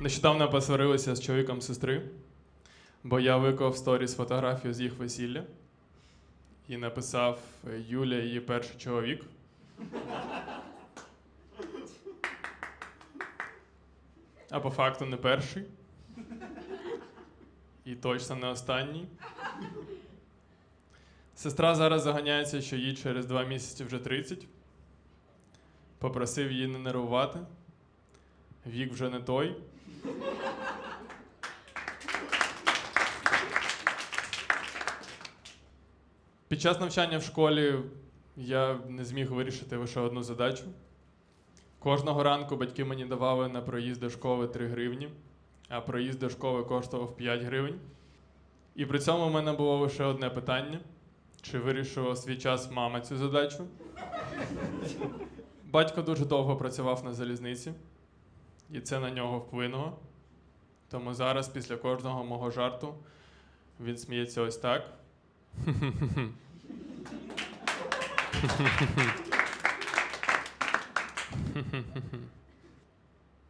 Нещодавно посварилися з чоловіком сестри, бо я виклав сторіс фотографію з їх весілля і написав е, Юля її перший чоловік. А по факту не перший. І точно не останній. Сестра зараз заганяється, що їй через два місяці вже 30. Попросив її не нервувати. Вік вже не той. Під час навчання в школі я не зміг вирішити лише одну задачу. Кожного ранку батьки мені давали на проїзд до школи 3 гривні, а проїзд до школи коштував 5 гривень. І при цьому в мене було лише одне питання: чи вирішила свій час мама цю задачу? Батько дуже довго працював на залізниці, і це на нього вплинуло. Тому зараз, після кожного мого жарту, він сміється ось так.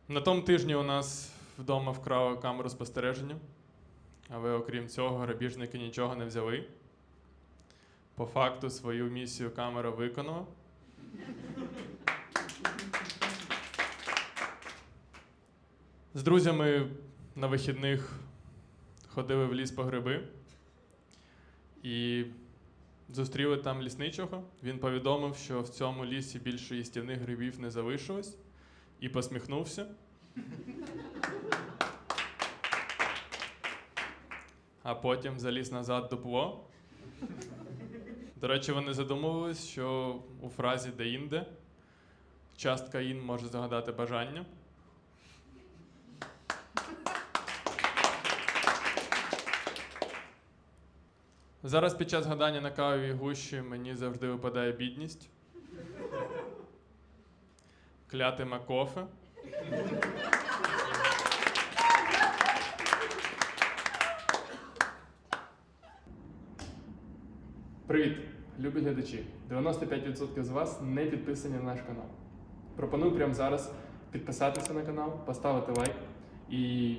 На тому тижні у нас вдома вкрали камеру спостереження, але окрім цього, грабіжники нічого не взяли. По факту свою місію камера виконала. З друзями на вихідних ходили в ліс по гриби і зустріли там лісничого. Він повідомив, що в цьому лісі більше їстівних грибів не залишилось, і посміхнувся. А потім заліз назад в дупло. До речі, вони задумувались, що у фразі де-інде частка ін може загадати бажання. Зараз під час гадання на кавовій гущі мені завжди випадає бідність. Клятиме кофе. Привіт, любі глядачі. 95% з вас не підписані на наш канал. Пропоную прямо зараз підписатися на канал, поставити лайк і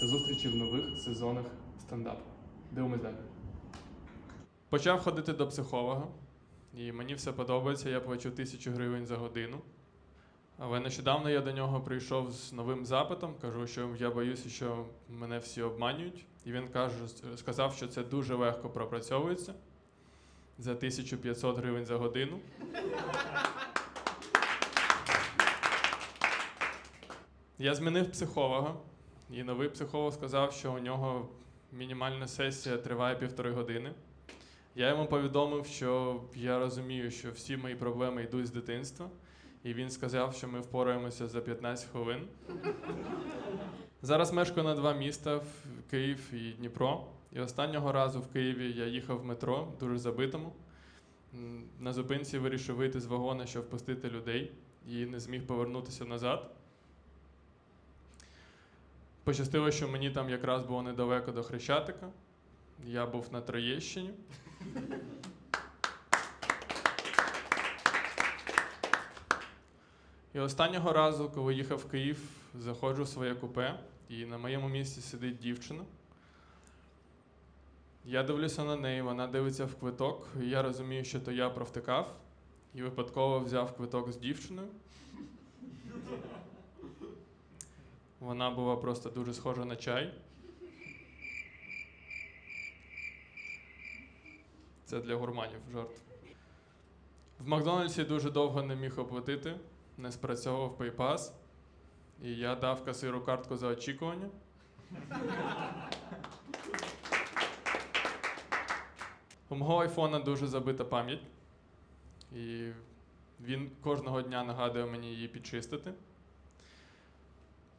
до зустрічі в нових сезонах стендапу. Дивимось далі. Почав ходити до психолога, і мені все подобається, я плачу тисячу гривень за годину. Але нещодавно я до нього прийшов з новим запитом, кажу, що я боюся, що мене всі обманюють. І він каже, сказав, що це дуже легко пропрацьовується за 1500 гривень за годину. Я змінив психолога, і новий психолог сказав, що у нього мінімальна сесія триває півтори години. Я йому повідомив, що я розумію, що всі мої проблеми йдуть з дитинства, і він сказав, що ми впораємося за 15 хвилин. Зараз мешкаю на два міста в Київ і Дніпро. І останнього разу в Києві я їхав в метро, дуже забитому. На зупинці вирішив вийти з вагона, щоб впустити людей, і не зміг повернутися назад. Пощастило, що мені там якраз було недалеко до Хрещатика. Я був на Троєщині. І останнього разу, коли їхав в Київ, заходжу в своє купе, і на моєму місці сидить дівчина. Я дивлюся на неї, вона дивиться в квиток, і я розумію, що то я провтикав, і випадково взяв квиток з дівчиною. Вона була просто дуже схожа на чай. Це для гурманів жарт. В Макдональдсі дуже довго не міг оплатити, не спрацьовував PayPass, і я дав касиру картку за очікування. У мого айфона дуже забита пам'ять, і він кожного дня нагадує мені її підчистити.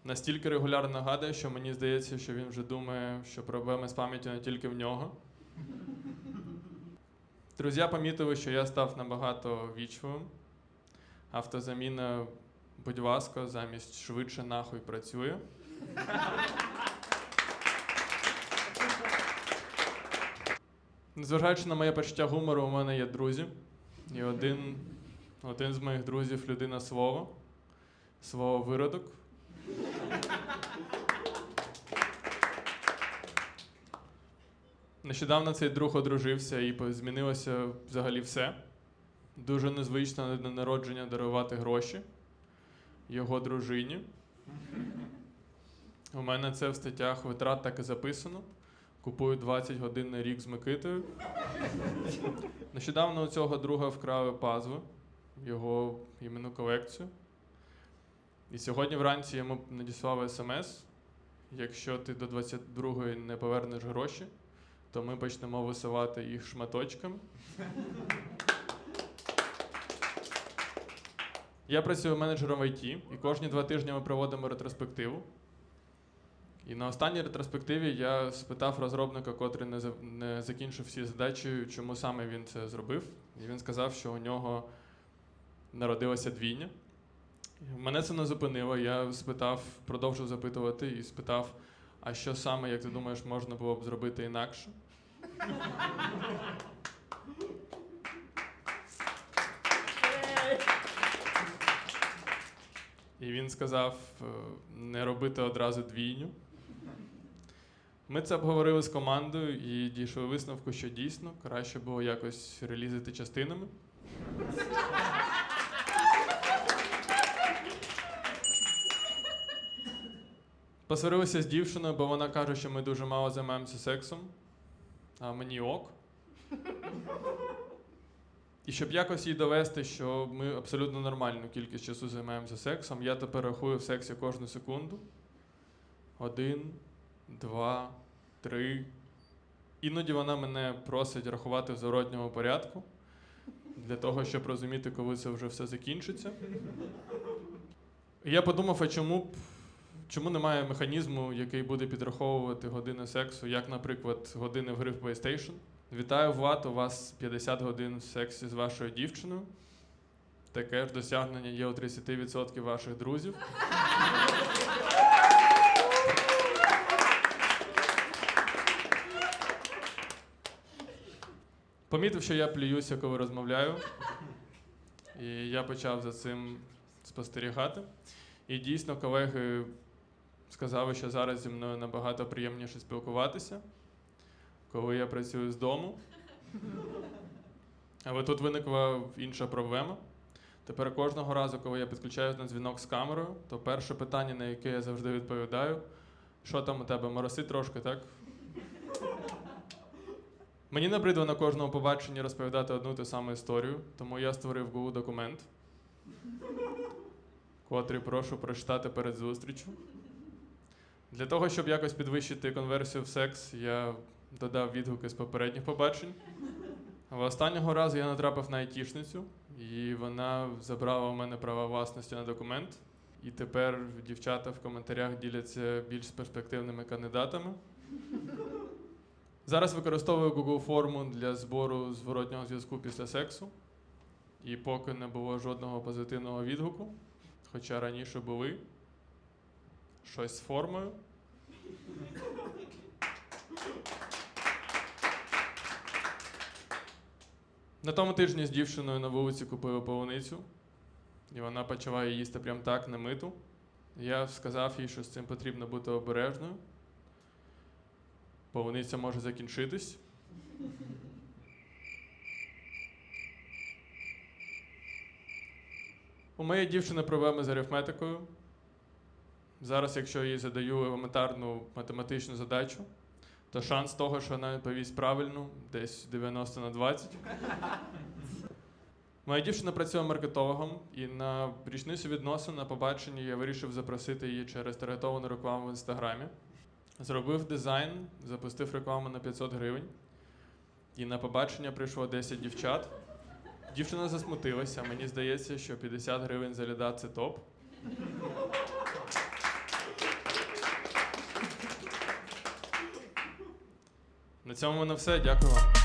Настільки регулярно нагадує, що мені здається, що він вже думає, що проблеми з пам'яттю не тільки в нього. Друзі помітили, що я став набагато вічливим. Автозаміна, будь ласка, замість швидше нахуй працює. Незважаючи на моє почуття гумору, у мене є друзі. І один, один з моїх друзів людина слова, слово виродок. Нещодавно цей друг одружився і змінилося взагалі все. Дуже незвично на народження дарувати гроші його дружині. У мене це в статтях витрат так і записано. Купую 20 годин на рік з Микитою. Нещодавно у цього друга вкрали пазли, його іменну колекцію. І сьогодні вранці йому надіслав смс. Якщо ти до 22-ї не повернеш гроші, то ми почнемо висилати їх шматочками. Я працюю менеджером в IT, і кожні два тижні ми проводимо ретроспективу. І на останній ретроспективі я спитав розробника, котрий не, за- не закінчив всі задачі, чому саме він це зробив. І він сказав, що у нього народилася двійня. Мене це не зупинило. Я спитав, продовжив запитувати і спитав, а що саме, як ти думаєш, можна було б зробити інакше? І він сказав е, не робити одразу двійню. Ми це обговорили з командою і дійшли висновку, що дійсно краще було якось релізити частинами. Посварилися з дівчиною, бо вона каже, що ми дуже мало займаємося сексом, а мені ок. І щоб якось їй довести, що ми абсолютно нормальну кількість часу займаємося сексом, я тепер рахую в сексі кожну секунду. Один, два, три. Іноді вона мене просить рахувати в зворотньому порядку для того, щоб розуміти, коли це вже все закінчиться. І я подумав, а чому б чому немає механізму, який буде підраховувати години сексу, як, наприклад, години в гри в PlayStation? Вітаю, Влад, у вас 50 годин в сексі з вашою дівчиною. Таке ж досягнення є у 30% ваших друзів. Помітив, що я плююся, коли розмовляю. І я почав за цим спостерігати. І дійсно, колеги сказали, що зараз зі мною набагато приємніше спілкуватися, коли я працюю з дому. Але тут виникла інша проблема. Тепер кожного разу, коли я підключаюсь на дзвінок з камерою, то перше питання, на яке я завжди відповідаю: що там у тебе мороси трошки, так? Мені набридло на кожному побаченні розповідати одну ту саму історію, тому я створив Google документ, котрий прошу прочитати перед зустрічю. Для того, щоб якось підвищити конверсію в секс, я додав відгуки з попередніх побачень. Останнього разу я натрапив на айтішницю, і вона забрала у мене права власності на документ. І тепер дівчата в коментарях діляться більш перспективними кандидатами. Зараз використовую Google форму для збору зворотнього зв'язку після сексу. І поки не було жодного позитивного відгуку, хоча раніше були щось з формою. На тому тижні з дівчиною на вулиці купили полуницю, і вона почала її їсти прям так немиту. Я сказав їй, що з цим потрібно бути обережною. Полуниця може закінчитись. У моєї дівчини проблеми з арифметикою. Зараз, якщо їй задаю елементарну математичну задачу, то шанс того, що вона відповість правильно, десь 90 на 20. Моя дівчина працює маркетологом, і на річницю відносин на побаченні я вирішив запросити її через таргетовану рекламу в інстаграмі. Зробив дизайн, запустив рекламу на 500 гривень. І на побачення прийшло 10 дівчат. Дівчина засмутилася. Мені здається, що 50 гривень за ліда це топ. На цьому на все. Дякую вам.